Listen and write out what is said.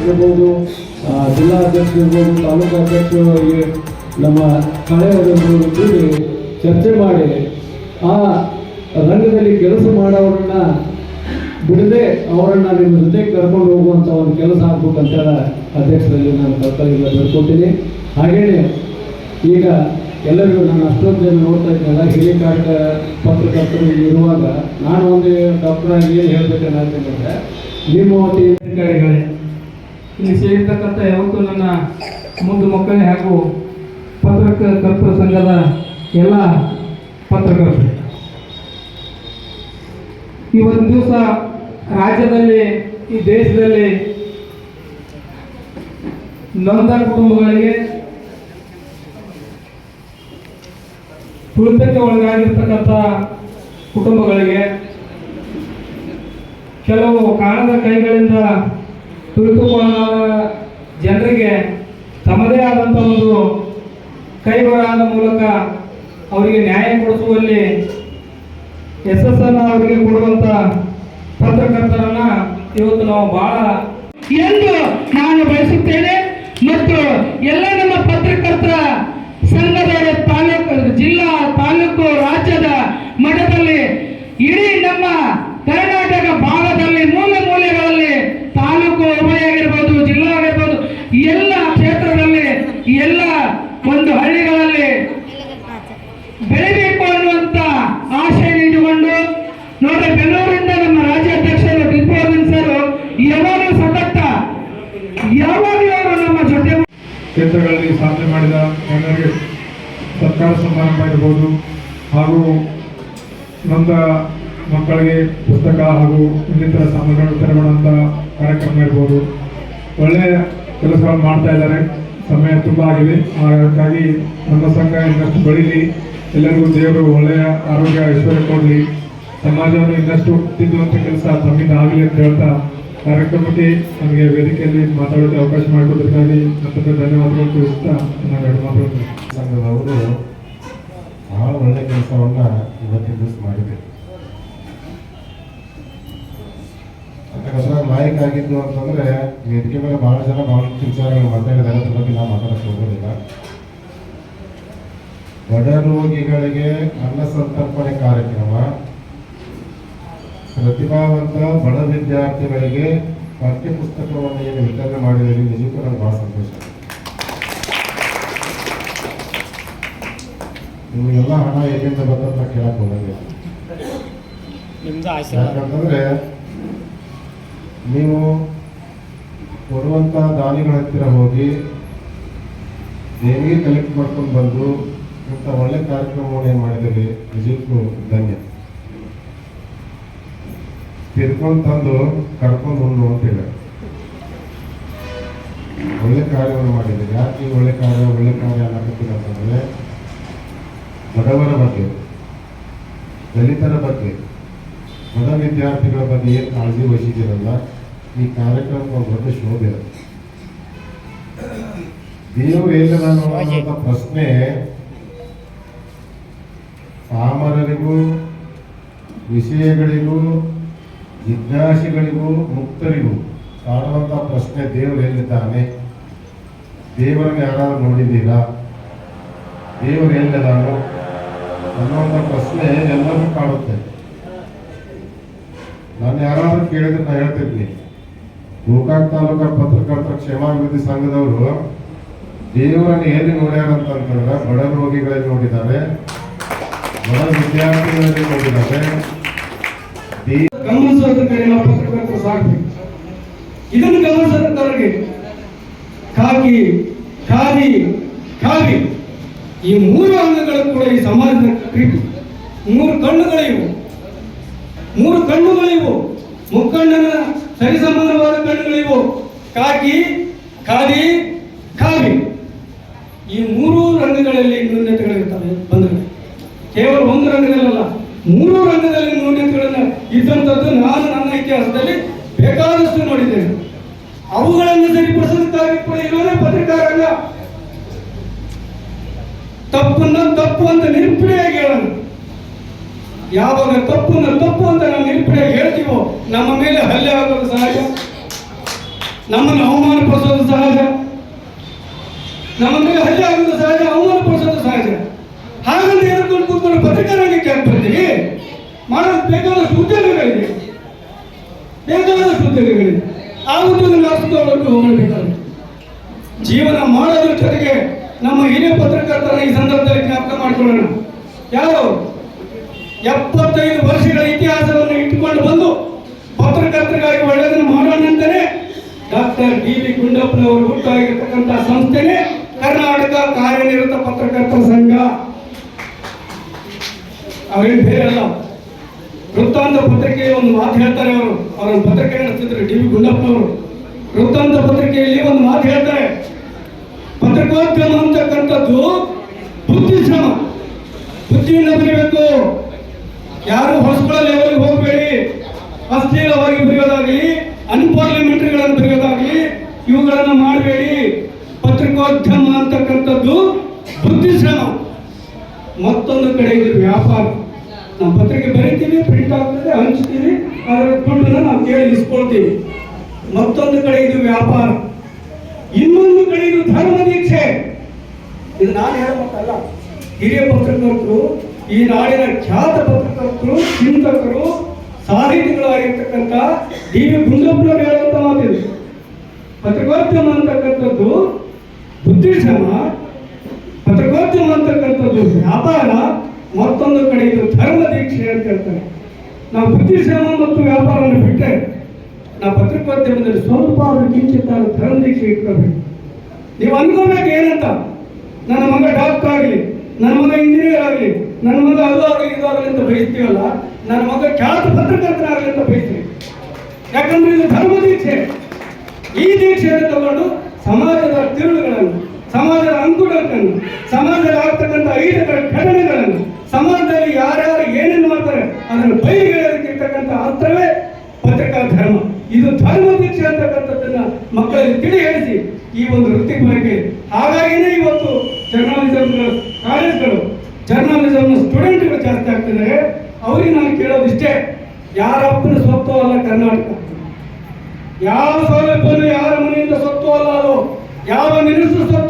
ಇರ್ಬೋದು ಜಿಲ್ಲಾ ಅಧ್ಯಕ್ಷರು ಇರ್ಬೋದು, ತಾಲೂಕು ಅಧ್ಯಕ್ಷರು ನಮ್ಮ ಕಳೆಯವರನ್ನು ಕೂಡಿ ಚರ್ಚೆ ಮಾಡಿ, ಆ ರಂಗದಲ್ಲಿ ಕೆಲಸ ಮಾಡೋರನ್ನ ಬಿಡದೆ ಅವರನ್ನ ನಿಮ್ಮ ಜೊತೆ ಕರ್ಕೊಂಡು ಹೋಗುವಂಥ ಒಂದು ಕೆಲಸ ಆಗ್ಬೇಕಂತ ಅಧ್ಯಕ್ಷರಲ್ಲಿ ನಾನು ಕರ್ತವ್ಯ ಬೆಳ್ಕೊತೀನಿ ಹಾಗೇನೆ ಈಗ ಎಲ್ಲರಿಗೂ ನಾನು ಅಷ್ಟೊಂದು ಜನ ನೋಡ್ತಾ ಇದ್ದೆಲ್ಲ ಹಿರಿಯ ಕಾರ್ಯ ಪತ್ರಕರ್ತರು ಇರುವಾಗ ನಾನು ಒಂದು ಡಾಕ್ಟರ್ ಆಗಿ ಏನು ಹೇಳ್ಬೇಕಂತಂದ್ರೆ ನಿಮ್ಮ ಟೀಮ್ ಅಧಿಕಾರಿಗಳೇ ಇಲ್ಲಿ ಸೇರಿರ್ತಕ್ಕಂಥ ಯಾವತ್ತೂ ನನ್ನ ಮುಂದು ಮಕ್ಕಳೇ ಹಾಗೂ ಪತ್ರಕರ್ತರ ಸಂಘದ ಎಲ್ಲ ಪತ್ರಕರ್ತರು. ಈ ಒಂದು ದಿವಸ ರಾಜ್ಯದಲ್ಲಿ, ಈ ದೇಶದಲ್ಲಿ ನೊಂದ ಕುಟುಂಬಗಳಿಗೆ ತುಳಿತಕ್ಕೆ ಒಳಗಾಗಿರ್ತಕ್ಕಂಥ ಕುಟುಂಬಗಳಿಗೆ ಕೆಲವು ಕಾಣದ ಕೈಗಳಿಂದ ತುಳಿದುಕೊಳ್ಳಲಾದ ಜನರಿಗೆ ತಮ್ಮದೇ ಆದಂಥ ಒಂದು ಕೈಬರಹದ ಮೂಲಕ ಅವರಿಗೆ ನ್ಯಾಯ ಕೊಡಿಸುವಲ್ಲಿ ಯಶಸ್ಸನ್ನು ಅವರಿಗೆ ಕೊಡುವಂತ ಪತ್ರಕರ್ತರನ್ನ ಇವತ್ತು ನಾವು ಬಹಳ ಎಂದು ನಾನು ಬಯಸುತ್ತೇನೆ ಮತ್ತು ಎಲ್ಲ ನಮ್ಮ ಪತ್ರಕರ್ತರ ಸಂಘದವರ ತಾಲೂಕು ಜಿಲ್ಲಾ ತಾಲೂಕು ರಾಜ್ಯದ ಮಟ್ಟದಲ್ಲಿ ಇಡೀ ನಮ್ಮ ಕರ್ನಾಟಕ ಭಾಗದಲ್ಲಿ ಮೂಲೆ ಮೂಲೆಗಳಲ್ಲಿ ತಾಲೂಕು ಉಭಯ ಆಗಿರ್ಬೋದು ಜಿಲ್ಲಾ ಆಗಿರ್ಬೋದು ಎಲ್ಲ ಕ್ಷೇತ್ರದಲ್ಲಿ ಎಲ್ಲ ಒಂದು ಹಳ್ಳಿಗಳಲ್ಲಿ ಬೆಳಿಬೇಕು ಅನ್ನುವಂತ ಆಶಯ ಇಟ್ಟುಕೊಂಡು ನೋಡ್ರಿ ಬೆಂಗಳೂರಿಂದ ನಮ್ಮ ರಾಜ್ಯಾಧ್ಯಕ್ಷರು ಟಿಪ್ಪು ಸರ್ ಯಾವಾಗಲೂ ಸತತ ಯಾವಾಗಲೂ ಅವರು ನಮ್ಮ ಜೊತೆ ಕ್ಷೇತ್ರಗಳಲ್ಲಿ ಸಾಧನೆ ಮಾಡಿದ ಎಲ್ಲರಿಗೆ ಸರ್ಕಾರ ಸಮಾರಂಭ ಇರ್ಬೋದು ಹಾಗೂ ನೊಂದ ಮಕ್ಕಳಿಗೆ ಪುಸ್ತಕ ಹಾಗೂ ಇನ್ನಿತರ ಸಾಮಗ್ರಿಗಳು ವಿತರಣೆ ಕಾರ್ಯಕ್ರಮ ಇರ್ಬೋದು. ಒಳ್ಳೆಯ ಕೆಲಸಗಳನ್ನು ಮಾಡ್ತಾ ಇದ್ದಾರೆ. ಸಮಯ ತುಂಬ ಆಗಿದೆ. ಹಾಗಾಗಿ ನಮ್ಮ ಸಂಘ ಇನ್ನಷ್ಟು ಬೆಳೀಲಿ. ಎಲ್ಲರಿಗೂ ದೇವರು ಒಳ್ಳೆಯ ಆರೋಗ್ಯ ಐಶ್ವರ್ಯ ಕೊಡಲಿ. ಸಮಾಜವನ್ನು ಇನ್ನಷ್ಟು ತಿದ್ದುವಂಥ ಕೆಲಸ ತಮ್ಮಿಂದ ಆಗಲಿ ಅಂತ ಹೇಳ್ತಾ ಕಾರ್ಯಕ್ರಮಕ್ಕೆ ನಮಗೆ ವೇದಿಕೆಯಲ್ಲಿ ಮಾತಾಡೋಕ್ಕೆ ಅವಕಾಶ ಮಾಡಿಕೊಟ್ಟಿದ್ದಕ್ಕಾಗಿ ಮತ್ತೊಮ್ಮೆ ಧನ್ಯವಾದಗಳು ತಿಳಿಸ್ತಾ ನಾನು ಎರಡು ಸಂಘದವರು ಬಹಳ ಒಳ್ಳೆ ಕೆಲಸವನ್ನು ಇವತ್ತಿನ ದಿವಸ ಮಾಡಿದೆ ಅದ್ರಾಗ ನಾಯಕ ಆಗಿದ್ದು ಅಂತಂದ್ರೆ ವೇದಿಕೆ ಮೇಲೆ ಬಹಳ ಜನ ಭಾಳ ವಿಚಾರಗಳು ಮಾತಾಡಿದ್ದಾರೆ ಅದ್ರ ಬಗ್ಗೆ ನಾವು ಮಾತಾಡಕ್ಕೆ ಹೋಗೋದಿಲ್ಲ. ಬಡ ರೋಗಿಗಳಿಗೆ ಅನ್ನ ಸಂತರ್ಪಣೆ ಕಾರ್ಯಕ್ರಮ ಪ್ರತಿಭಾವಂತ ಬಡ ವಿದ್ಯಾರ್ಥಿಗಳಿಗೆ ಪಠ್ಯ ಪುಸ್ತಕವನ್ನು ಏನು ವಿತರಣೆ ಮಾಡಿದರೆ ನಿಜಕ್ಕೂ ನನಗೆ ಬಹಳ ಸಂತೋಷ. ನಿಮಗೆಲ್ಲ ಹಣ ಎಲ್ಲಿಂದ ಬಂದಂತ ಕೇಳಕ್ ಹೋಗಂಗಿಲ್ಲ ಯಾಕಂತಂದ್ರೆ ನೀವು ಕೊಡುವಂತ ದಾನಿಗಳ ಹತ್ತಿರ ಹೋಗಿ ದೇವಿ ಕಲೆಕ್ಟ್ ಮಾಡ್ಕೊಂಡು ಬಂದು ಇಂಥ ಒಳ್ಳೆ ಕಾರ್ಯಕ್ರಮವನ್ನು ಏನು ಮಾಡಿದ್ದೀರಿ? ನಿಜಕ್ಕೂ ಧನ್ಯ. ತಿರ್ಕೊಂಡು ತಂದು ಕರ್ಕೊಂಡು ಉಣ್ಣು ಅಂತ ಹೇಳಿ. ಒಳ್ಳೆ ಕಾರ್ಯವನ್ನು ಮಾಡಿದ್ದೀರಿ. ಯಾಕೆ ಒಳ್ಳೆ ಕಾರ್ಯ ಒಳ್ಳೆ ಕಾರ್ಯ ಅನ್ನಕತ್ತೀರ ಅಂತಂದ್ರೆ ಬಡವರ ಬಗ್ಗೆ, ದಲಿತರ ಬಗ್ಗೆ ಬಡ ವಿದ್ಯಾರ್ಥಿಗಳ ಬಗ್ಗೆ ಏನು ಕಾಳಜಿ ವಹಿಸಿದ್ದೀರಲ್ಲ, ಈ ಕಾರ್ಯಕ್ರಮ ಒಂದು ದೊಡ್ಡ ಶೋಭೆ ದೇವರು ಎಲ್ಲಿದಾನೋ ಅನ್ನೋಂಥ ಪ್ರಶ್ನೆ ಪಾಮರರಿಗೂ ವಿಷಯಗಳಿಗೂ ಜಿಜ್ಞಾಸಿಗಳಿಗೂ ಮುಕ್ತರಿಗೂ ಕಾಣುವಂಥ ಪ್ರಶ್ನೆ ದೇವರು ಎಲ್ಲಿದ್ದಾನೆ ದೇವರನ್ನು ಯಾರಾದರೂ ನೋಡಿದ್ದೀರಾ? ದೇವರು ನಾನು ಅನ್ನುವಂಥ ಪ್ರಶ್ನೆ ಎಲ್ಲರಿಗೂ ಕಾಡುತ್ತೆ ನಾನು ಯಾರಾದರೂ ಕೇಳಿದ್ರೆ ನಾನು ಹೇಳ್ತಿದ್ದೀನಿ ಗೋಕಾಕ್ ತಾಲೂಕಾ ಪತ್ರಕರ್ತರ ಕ್ಷೇಮಾಭಿವೃದ್ಧಿ ಸಂಘದವರು ದೇವರನ್ನು ಎಲ್ಲಿ ನೋಡ್ಯಾರ ಅಂತಂದ್ರೆ ಬಡ ರೋಗಿಗಳಲ್ಲಿ ನೋಡಿದ್ದಾರೆ. ಬಡ ವಿದ್ಯಾರ್ಥಿಗಳಲ್ಲಿ ನೋಡಿದ್ದಾರೆ. ಗಮನಿಸುವಂತ ಕಡೆ ನಾವು ಪತ್ರಕರ್ತರು ಸಾಕ್ಬೇಕು. ಇದನ್ನು ಗಮನಿಸದವರಿಗೆ ಕಾಕಿ ಖಾದಿ ಕಾವಿ ಈ ಮೂರು ಅಂಗಗಳು ಕೂಡ ಈ ಸಮಾಜದ ಕ್ರೀಡೆ ಮೂರು ಕಣ್ಣುಗಳಿವು. ಮೂರು ಕಣ್ಣುಗಳಿವು. ಮುಕ್ಕಣ್ಣನ ಸರಿಸಮಾನವಾದ ಕಣ್ಣುಗಳಿವು. ಕಾಕಿ ಖಾದಿ ಕಾವಿ ಈ ಮೂರು ರಂಗಗಳಲ್ಲಿ ನ್ಯೂನ್ಯತೆಗಳಿರ್ತವೆ ಬಂಧುಗಳು ಕೇವಲ ಒಂದು ರಂಗದಲ್ಲಲ್ಲ ಮೂರು ರಂಗದಲ್ಲಿ ನ್ಯೂನ್ಯತೆಗಳನ್ನ ಇದ್ದಂಥದ್ದು ನಾನು ನನ್ನ ಇತಿಹಾಸದಲ್ಲಿ ಬೇಕಾದಷ್ಟು ನೋಡಿದ್ದೇನೆ ಅವುಗಳನ್ನು ಸರಿಪಡಿಸೋದಕ್ಕಾಗಿ ಕೂಡ ಇರೋದೇ ಪತ್ರಿಕಾ ರಂಗ ತಪ್ಪನ್ನ ತಪ್ಪು ಅಂತ ನಿರ್ಪಡೆಯಾಗಿ ಹೇಳೋಣ ಯಾವಾಗ ತಪ್ಪನ್ನ ತಪ್ಪು ಅಂತ ನಾವು ನಿರ್ಪಡೆ ಹೇಳ್ತೀವೋ, ನಮ್ಮ ಮೇಲೆ ಹಲ್ಲೆ ಆಗೋದು ಸಹಜ. ನಮ್ಮನ್ನು ಅವಮಾನಪಡಿಸೋದು ಸಹಜ. ನಮ್ಮ ಮೇಲೆ ಹಲ್ಲೆ ಆಗೋದು ಸಹಜ ಅವಮಾನಪಡಿಸೋದು ಸಹಜ. ಹಾಗಂತ ಹೇಳ್ಕೊಂಡು ಕೂತ್ಕೊಂಡು ಪತ್ರಿಕಾರಂಗಕ್ಕೆ ಬರ್ತೀವಿ ಮಾಡೋದು ಬೇಕಾದಷ್ಟು ಉದ್ಯೋಗಗಳಿದೆ. ಬೇಕಾದಷ್ಟು ಉದ್ಯೋಗಗಳಿದೆ. ಆ ಉದ್ಯೋಗ ನಡೆಸಿದವರೆಗೂ ಹೋಗಬೇಕಾಗುತ್ತೆ ಜೀವನ ಮಾಡೋದ್ರ ಜೊತೆಗೆ ನಮ್ಮ ಹಿರಿಯ ಪತ್ರಕರ್ತರ ಈ ಸಂದರ್ಭದಲ್ಲಿ ಜ್ಞಾಪಕ ಮಾಡಿಕೊಳ್ಳೋಣ. ಯಾರು? ಎಪ್ಪತ್ತೈದು ವರ್ಷಗಳ ಇತಿಹಾಸವನ್ನು ಇಟ್ಟುಕೊಂಡು ಬಂದು ಪತ್ರಕರ್ತರಿಗಾಗಿ ಒಳ್ಳೆಯದನ್ನು ಮಾಡೋಣ ಅಂತಾನೆ ಡಾಕ್ಟರ್ ಡಿ ವಿ ಗುಂಡಪ್ಪನವರು ಹುಟ್ಟಾಗಿರ್ತಕ್ಕಂಥ ಸಂಸ್ಥೆನೇ ಕರ್ನಾಟಕ ಕಾರ್ಯನಿರತ ಪತ್ರಕರ್ತರ ಸಂಘ. ಅವರೇನು ಬೇರೆ ಅಲ್ಲ ವೃತ್ತಾಂತ ಪತ್ರಿಕೆಯಲ್ಲಿ ಒಂದು ಮಾತು ಹೇಳ್ತಾರೆ ಅವರು. ಅವರನ್ನು ಪತ್ರಿಕೆ ನಡೆಸ್ತಿದ್ರು ಡಿ ವಿ ಗುಂಡಪ್ಪನವರು. ವೃತ್ತಾಂತ ಪತ್ರಿಕೆಯಲ್ಲಿ ಒಂದು ಮಾತು ಹೇಳ್ತಾರೆ. ಪತ್ರಿಕೋದ್ಯಮ ಅಂತಕ್ಕಂಥದ್ದು ಬುದ್ಧಿಶ್ರಮ. ಬುದ್ಧಿಯಿಂದ ಬರೀಬೇಕು. ಯಾರು ಹೊಸಗಳ ಲೆವೆಲ್ಗೆ ಹೋಗಬೇಡಿ. ಅಶ್ಲೀಲವಾಗಿ ಬರೆಯೋದಾಗಲಿ ಅನ್ಪಾರ್ಲಿಮೆಂಟ್ರಿಗಳನ್ನು ಬರೆಯೋದಾಗಲಿ, ಇವುಗಳನ್ನು ಮಾಡಬೇಡಿ. ಪತ್ರಿಕೋದ್ಯಮ ಅಂತಕ್ಕಂಥದ್ದು ಬುದ್ಧಿಶ್ರಮ. ಮತ್ತೊಂದು ಕಡೆ ಇದು ವ್ಯಾಪಾರ. ನಾವು ಪತ್ರಿಕೆ ಬರಿತೀವಿ ಪ್ರಿಂಟ್ ಆಗ್ತದೆ ಹಂಚ್ತೀವಿ ಅದರ ದುಡ್ಡನ್ನು ನಾವು ಕೇಳಿ ಇಸ್ಕೊಳ್ತೀವಿ ಮತ್ತೊಂದು ಕಡೆ ಇದು ವ್ಯಾಪಾರ. ಇನ್ನೊಂದು ಕಡೆ ಇದು ಧರ್ಮ ದೀಕ್ಷೆ. ಇದು ನಾನು ಹೇಳಬೇಕಲ್ಲ ಹಿರಿಯ ಪತ್ರಕರ್ತರು ಈ ನಾಡಿನ ಖ್ಯಾತ ಪತ್ರಕರ್ತರು, ಚಿಂತಕರು, ಸಾಹಿತಿಗಳಾಗಿರ್ತಕ್ಕಂಥ ಡಿ ವಿ ಗುಂಡಪ್ಪನವರು ಹೇಳುವಂತ ಮಾತಿದೆ ಪತ್ರಿಕೋದ್ಯಮ ಅಂತಕ್ಕಂಥದ್ದು ಬುದ್ಧಿಶ್ರಮ ಪತ್ರಿಕೋದ್ಯಮ ಅಂತಕ್ಕಂಥದ್ದು ವ್ಯಾಪಾರ, ಮತ್ತೊಂದು ಕಡೆ ಇದು ಧರ್ಮ ದೀಕ್ಷೆ ಅಂತ ಹೇಳ್ತಾರೆ. ನಾವು ಬುದ್ಧಿಶ್ರಮ ಮತ್ತು ವ್ಯಾಪಾರವನ್ನು ಬಿಟ್ಟರೆ ನಾವು ಪತ್ರಿಕೋದ್ಯಮದಲ್ಲಿ ಸ್ವಲ್ಪ ಕಿಂಚಿತ ಧರ್ಮ ದೀಕ್ಷೆ ಇಟ್ಕೋಬೇಕು ನೀವು ಅನ್ಕೋಬೇಕು ಏನಂತ? ನನ್ನ ಮಗ ಡಾಕ್ಟರ್ ಆಗಲಿ, ನನ್ನ ಮಗ ಇಂಜಿನಿಯರ್ ಆಗಲಿ ನನ್ನ ಮಗ ಅದು ಆಗಲಿ, ಇದು ಆಗಲಿ ಅಂತ ಬಯಸ್ತೀವಲ್ಲ, ನನ್ನ ಮಗ ಖ್ಯಾತ ಪತ್ರಕರ್ತನಾಗಲಿ ಅಂತ ಬಯಸ್ತೀವಿ. ಯಾಕಂದ್ರೆ ಇದು ಧರ್ಮ ದೀಕ್ಷೆ. ಈ ದೀಕ್ಷೆಯನ್ನು ತಗೊಂಡು ಸಮಾಜದ ತಿರುಳುಗಳನ್ನು, ಸಮಾಜದ ಅಂಕುಡಗಳನ್ನು ಸಮಾಜದ ಆಗ್ತಕ್ಕಂಥ ಐದರ ಘಟನೆಗಳನ್ನು, ಸಮಾಜದಲ್ಲಿ ಯಾರ್ಯಾರು ಏನೇನು ಮಾಡ್ತಾರೆ, ಅದನ್ನು ಬಯಲಿಗೆಳೆಯೋದಕ್ಕೆ ಇರ್ತಕ್ಕಂಥ ಅರ್ಥವೇ ಪತ್ರಿಕಾ ಧರ್ಮ. ಇದು ಧರ್ಮ ದೀಕ್ಷೆ ಅಂತಕ್ಕಂಥದ್ದನ್ನ ಮಕ್ಕಳಿಗೆ ತಿಳಿ ಹೇಳಿಸಿ ಈ ಒಂದು ವೃತ್ತಿ ಬರಕ್ಕೆ ಆಗ್ತಿದ್ದಾರೆ ಅವರಿಗೆ ನಾನು ಕೇಳೋದಿಷ್ಟೇ ಯಾರ ಅಪ್ಪನ ಸ್ವತ್ತು ಅಲ್ಲ ಕರ್ನಾಟಕ ಯಾವ ಸೌಲಭ್ಯನು ಯಾರ ಮನೆಯಿಂದ ಸ್ವತ್ತು ಅಲ್ಲ ಅದು. ಯಾವ ಮಿನಿಸ್ಟರ್ ಸ್ವತ್ತು